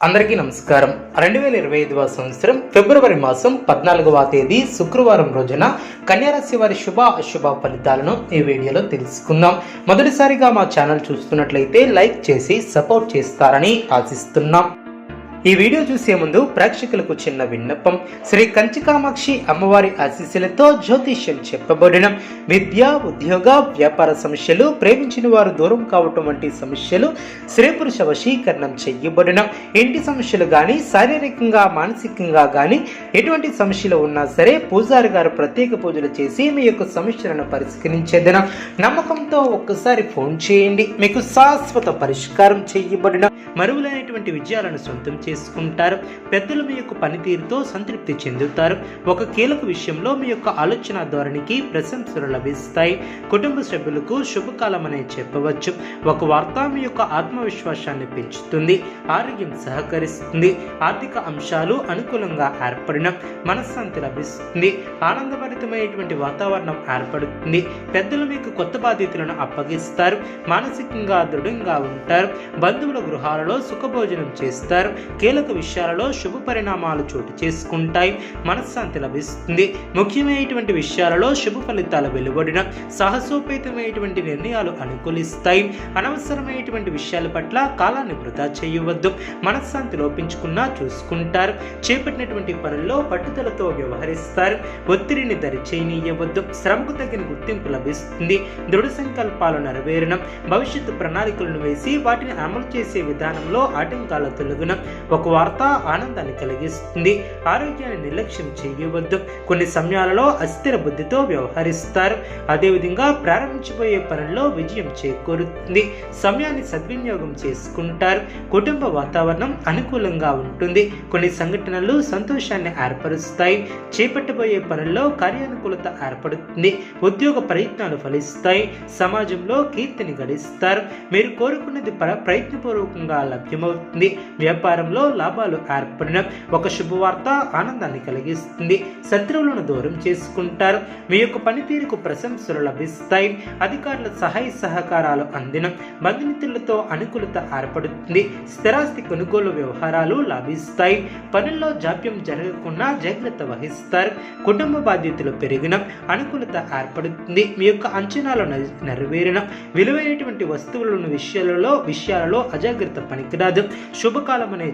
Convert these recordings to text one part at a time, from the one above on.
అందరికీ నమస్కారం. రెండు వేల ఇరవై ఐదవ సంవత్సరం ఫిబ్రవరి మాసం పద్నాలుగవ తేదీ శుక్రవారం రోజున కన్యారాశి వారి శుభ అశుభ ఫలితాలను ఈ వీడియోలో తెలుసుకుందాం. మొదటిసారిగా మా ఛానల్ చూస్తున్నట్లయితే లైక్ చేసి సపోర్ట్ చేస్తారని ఆశిస్తున్నాం. ఈ వీడియో చూసే ముందు ప్రేక్షకులకు చిన్న విన్నపం. శ్రీ కంచికామాక్షి అమ్మవారి ఆశీస్సులతో జ్యోతిష్యం చెప్పబడిన విద్య ఉద్యోగ వ్యాపార సమస్యలు ప్రేమించిన వారు దూరం కావటం వంటి సమస్యలు స్త్రీ పురుష వశీకరణం చెయ్యబడిన ఇంటి సమస్యలు కానీ శారీరకంగా మానసికంగా కానీ ఎటువంటి సమస్యలు ఉన్నా సరే పూజారి గారు ప్రత్యేక పూజలు చేసి మీ యొక్క సమస్యలను పరిష్కరించేదిన నమ్మకంతో ఒక్కసారి ఫోన్ చేయండి. మీకు శాశ్వత పరిష్కారం చేయబడిన మరువులైనటువంటి విజయాలను సొంతం చేసుకుంటారు. పెద్దలు మీ యొక్క పనితీరుతో సంతృప్తి చెందుతారు. ఒక కీలక విషయంలో మీ యొక్క ఆలోచన ధోరణికి ప్రశంసలు లభిస్తాయి. కుటుంబ సభ్యులకు శుభకాలం అనే చెప్పవచ్చు. ఒక వార్త మీ యొక్క ఆత్మవిశ్వాసాన్ని పెంచుతుంది. ఆరోగ్యం సహకరిస్తుంది. ఆర్థిక అంశాలు అనుకూలంగా ఏర్పడిన మనశ్శాంతి లభిస్తుంది. ఆనందభరితమైనటువంటి వాతావరణం ఏర్పడుతుంది. పెద్దలు మీకు కొత్త బాధ్యతలను అప్పగిస్తారు. మానసికంగా దృఢంగా ఉంటారు. బంధువుల గృహాలలో సుఖభోజనం చేస్తారు. కీలక విషయాలలో శుభ పరిణామాలు చోటు చేసుకుంటాయి. మనశ్శాంతి లభిస్తుంది. ముఖ్యమైనటువంటి విషయాలలో శుభ ఫలితాలు వెలువడిన సాహసోపేతమైనటువంటి నిర్ణయాలు అనుకూలిస్తాయి. అనవసరమైనటువంటి విషయాల పట్ల కాలాన్ని వృధా చేయవద్దు. మనశ్శాంతి లోపించుకున్నా చూసుకుంటారు. చేపట్టినటువంటి పనుల్లో పట్టుదలతో వ్యవహరిస్తారు. ఒత్తిడిని దరిచేయనీయవద్దు. శ్రమకు తగిన గుర్తింపు లభిస్తుంది. దృఢ సంకల్పాలు నెరవేరడం భవిష్యత్తు ప్రణాళికలను వేసి వాటిని అమలు చేసే విధానంలో ఆటంకాల తొలగున. ఒక వార్త ఆనందాన్ని కలిగిస్తుంది. ఆరోగ్యాన్ని నిర్లక్ష్యం చేయవద్దు. కొన్ని సమయాలలో అస్థిర బుద్ధితో వ్యవహరిస్తారు. అదేవిధంగా ప్రారంభించబోయే పనుల్లో విజయం చేకూరుతుంది. సమయాన్ని సద్వినియోగం చేసుకుంటారు. కుటుంబ వాతావరణం అనుకూలంగా ఉంటుంది. కొన్ని సంఘటనలు సంతోషాన్ని ఏర్పరుస్తాయి. చేపట్టబోయే పనుల్లో కార్యానుకూలత ఏర్పడుతుంది. ఉద్యోగ ప్రయత్నాలు ఫలిస్తాయి. సమాజంలో కీర్తిని గడిస్తారు. మీరు కోరుకున్నది ప్రయత్నపూర్వకంగా లభ్యమవుతుంది. వ్యాపారంలో లాభాలు ఏర్పడిన ఒక శుభవార్త ఆనందాన్ని కలిగిస్తుంది. శత్రువులను దూరం చేసుకుంటారు. మీ యొక్క పనితీరుకు ప్రశంసలు లభిస్తాయి. అధికారుల సహాయ సహకారాలు అందిన బంధుమిత్రులతో అనుకూలత ఏర్పడుతుంది. స్థిరాస్తి కొనుగోలు వ్యవహారాలు లాభిస్తాయి. పనుల్లో జాప్యం జరగకుండా జాగ్రత్త వహిస్తారు. కుటుంబ బాధ్యతలు పెరిగిన అనుకూలత ఏర్పడుతుంది. మీ యొక్క అంచనాలు నెరవేరిన విలువైనటువంటి వస్తువులను విషయాలలో విషయాలలో అజాగ్రత్త పనికిరాదు. శుభకాలం అనే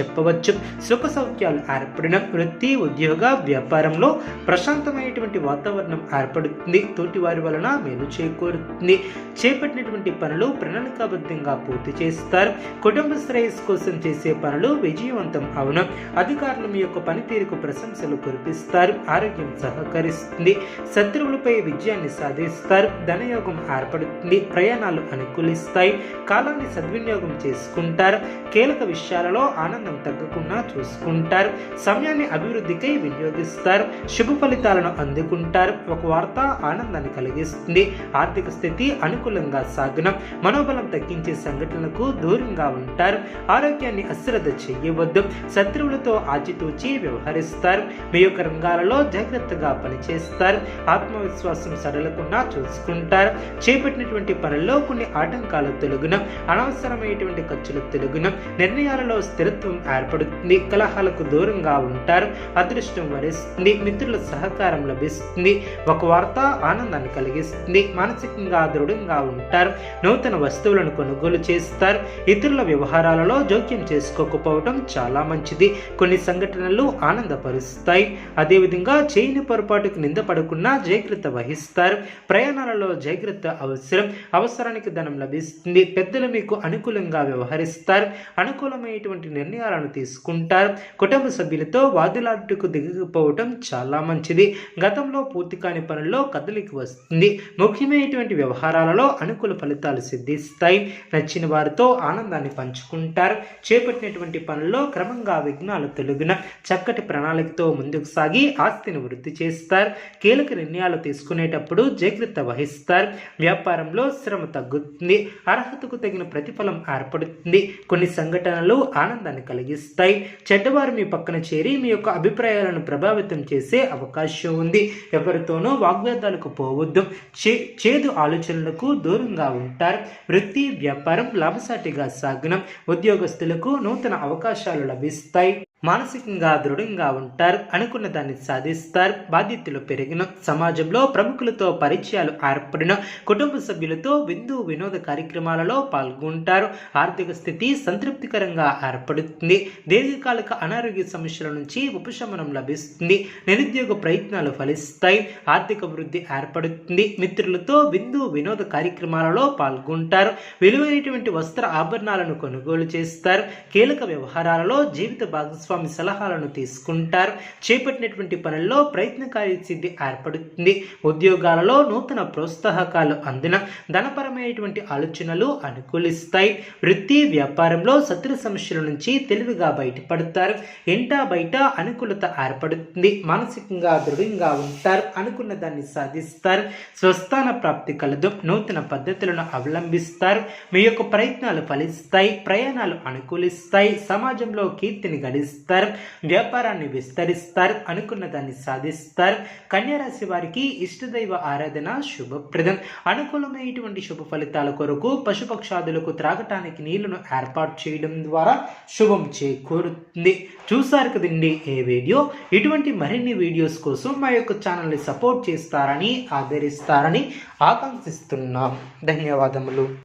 చెప్పవచ్చు. సుఖ సౌఖ్యాలు ఏర్పడిన వృత్తి ఉద్యోగ వ్యాపారంలో ప్రశాంతమైనటువంటి వాతావరణం ఏర్పడుతుంది. తోటి వారి వలన మేలు చేకూరుతుంది. చేపట్టినటువంటి పనులు ప్రణాళికాబద్ధంగా పూర్తి చేస్తారు. కుటుంబ శ్రేయస్సు కోసం చేసే పనులు విజయవంతం అవును. అధికారులు మీ యొక్క పనితీరుకు ప్రశంసలు కురిపిస్తారు. ఆరోగ్యం సహకరిస్తుంది. శత్రువులపై విజయాన్ని సాధిస్తారు. ధనయోగం ఏర్పడుతుంది. ప్రయాణాలు అనుకూలిస్తాయి. కాలాన్ని సద్వినియోగం చేసుకుంటారు. కీలక విషయాలలో ఆనందం తగ్గకుండా చూసుకుంటారు. సమయాన్ని అభివృద్ధికై వినియోగిస్తారు. శుభ ఫలితాలను అందుకుంటారు. ఒక వార్త ఆనందాన్ని కలిగిస్తుంది. ఆర్థిక స్థితి అనుకూలంగా సాగనం మనోబలం తగ్గించే సంఘటనలకు దూరంగా ఉంటారు. ఆరోగ్యాన్ని అశ్రద్ధ చేయవద్దు. శత్రువులతో ఆచితూచి వ్యవహరిస్తారు. మీ యొక్క రంగాలలో జాగ్రత్తగా పనిచేస్తారు. ఆత్మవిశ్వాసం సడలకుండా చూసుకుంటారు. చేపట్టినటువంటి పనుల్లో కొన్ని ఆటంకాలు తొలగున అనవసరమైనటువంటి ఖర్చులు తొలగున నిర్ణయాలలో స్థిరత్వం ఏర్పడుతుంది. కలహాలకు దూరంగా ఉంటారు. అదృష్టం వరిస్తుంది. మిత్రుల సహకారం లభిస్తుంది. ఒక వార్త ఆనందాన్ని కలిగిస్తుంది. మానసికంగా దృఢంగా ఉంటారు. నూతన వస్తువులను కొనుగోలు చేస్తారు. ఇతరుల వ్యవహారాలలో జోక్యం చేసుకోకపోవడం చాలా మంచిది. కొన్ని సంఘటనలు ఆనందపరుస్తాయి. అదేవిధంగా చేయని పొరపాటుకు నిందపడకుండా జాగ్రత్త వహిస్తారు. ప్రయాణాలలో జాగ్రత్త అవసరం. అవసరానికి ధనం లభిస్తుంది. పెద్దలు మీకు అనుకూలంగా వ్యవహరిస్తారు. అనుకూలమైనటువంటి నిర్ణయాలను తీసుకుంటారు. కుటుంబ సభ్యులతో వాదులాటకు దిగకపోవటం చాలా మంచిది. గతంలో పూర్తి కాని పనుల్లో కదలికి వస్తుంది. ముఖ్యమైనటువంటి వ్యవహారాలలో అనుకూల ఫలితాలు సిద్ధిస్తాయి. నచ్చిన వారితో ఆనందాన్ని పంచుకుంటారు. చేపట్టినటువంటి పనుల్లో క్రమంగా విఘ్నాలు తొలగిన చక్కటి ప్రణాళికతో ముందుకు సాగి ఆస్తిని వృద్ధి చేస్తారు. కీలక నిర్ణయాలు తీసుకునేటప్పుడు జాగ్రత్త వహిస్తారు. వ్యాపారంలో శ్రమ తగ్గుతుంది. అర్హతకు తగిన ప్రతిఫలం ఏర్పడుతుంది. కొన్ని సంఘటనలు ఆనంద ఆనందాన్ని కలిగిస్తాయి. చెడ్డవారు మీ పక్కన చేరి మీ యొక్క అభిప్రాయాలను ప్రభావితం చేసే అవకాశం ఉంది. ఎవరితోనూ వాగ్వేదాలకు పోవద్దు. చే చేదు ఆలోచనలకు దూరంగా ఉంటారు. వృత్తి వ్యాపారం లాభసాటిగా సాగునం ఉద్యోగస్తులకు నూతన అవకాశాలు లభిస్తాయి. మానసికంగా దృఢంగా ఉంటారు అనుకున్న దాన్ని సాధిస్తారు. బాధ్యతలు పెరిగిన సమాజంలో ప్రముఖులతో పరిచయాలు ఏర్పడిన కుటుంబ సభ్యులతో విందు వినోద కార్యక్రమాలలో పాల్గొంటారు. ఆర్థిక స్థితి సంతృప్తికరంగా ఏర్పడుతుంది. దీర్ఘకాలిక అనారోగ్య సమస్యల నుంచి ఉపశమనం లభిస్తుంది. నిరుద్యోగ ప్రయత్నాలు ఫలిస్తాయి. ఆర్థిక వృద్ధి ఏర్పడుతుంది. మిత్రులతో విందు వినోద కార్యక్రమాలలో పాల్గొంటారు. విలువైనటువంటి వస్త్ర ఆభరణాలను కొనుగోలు చేస్తారు. కీలక వ్యవహారాలలో జీవిత భాగస్వామి సలహాలను తీసుకుంటారు. చేపట్టినటువంటి పనుల్లో ప్రయత్నకారి సిద్ధి ఏర్పడుతుంది. ఉద్యోగాలలో నూతన ప్రోత్సాహకాలు అందిన ధనపరమైనటువంటి ఆలోచనలు అనుకూలిస్తాయి. వృత్తి వ్యాపారంలో శత్రు సమస్యల నుంచి తెలివిగా బయటపడతారు. ఎంటా బయట అనుకూలత ఏర్పడుతుంది. మానసికంగా దృఢంగా ఉంటారు. అనుకున్న దాన్ని సాధిస్తారు. స్వస్థాన ప్రాప్తి కలదు. నూతన పద్ధతులను అవలంబిస్తారు. మీ యొక్క ప్రయత్నాలు ఫలిస్తాయి. ప్రయాణాలు అనుకూలిస్తాయి. సమాజంలో కీర్తిని గడిస్తారు వ్యాపారాన్ని విస్తరిస్తారు అనుకున్న దాన్ని సాధిస్తారు. కన్యారాశి వారికి ఇష్టదైవ ఆరాధన శుభప్రదం. అనుకూలమైనటువంటి శుభ ఫలితాల కొరకు పశుపక్షాదులకు త్రాగటానికి నీళ్ళను ఏర్పాటు చేయడం ద్వారా శుభం చేకూరుతుంది. చూసారు కదండి ఏ వీడియో? ఇటువంటి మరిన్ని వీడియోస్ కోసం మా యొక్క ఛానల్ని సపోర్ట్ చేస్తారని ఆదరిస్తారని ఆకాంక్షిస్తున్నాం. ధన్యవాదములు.